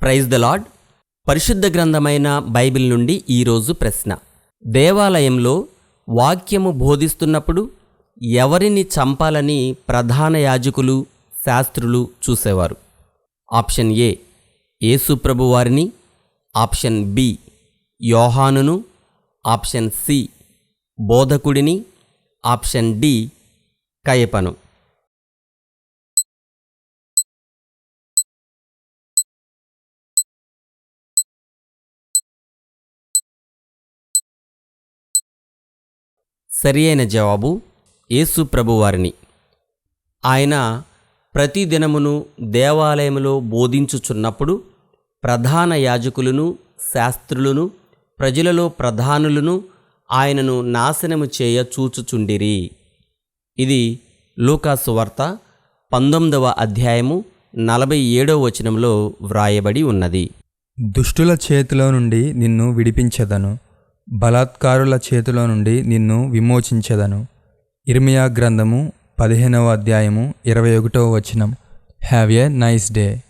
Praise the lord పరిశుద్ధ గ్రంథమైన Bible నుండి ఈరోజు ప్రశ్న. దేవాలయంలో వాక్యము బోధిస్తున్నప్పుడు ఎవరిని చంపాలని ప్రధాన యాజకులు శాస్త్రులు చూసేవారు? ఆప్షన్ ఏ యేసుప్రభు వారిని. ఆప్షన్ బి యోహానును. ఆప్షన్ సి బోధకుడిని. ఆప్షన్ డి కయపను. సరి అయిన జవాబు యేసు ప్రభువారిని. ఆయన ప్రతిదినమును దేవాలయములో బోధించుచున్నప్పుడు ప్రధాన యాజకులను శాస్త్రులను ప్రజలలో ప్రధానులను ఆయనను నాశనము చేయ చూచుచుండిరి. ఇది లూకాసు వార్త పంతొమ్మిదవ అధ్యాయము నలభై ఏడవ వచనంలో వ్రాయబడి ఉన్నది. దుష్టుల చేతిలో నుండి నిన్ను విడిపించదను. బలాత్కారుల చేతిలో నుండి నిన్ను విమోచించదను. ఇర్మియా గ్రంథము పదిహేనవ అధ్యాయము ఇరవై ఒకటవ వచనం. Have a nice day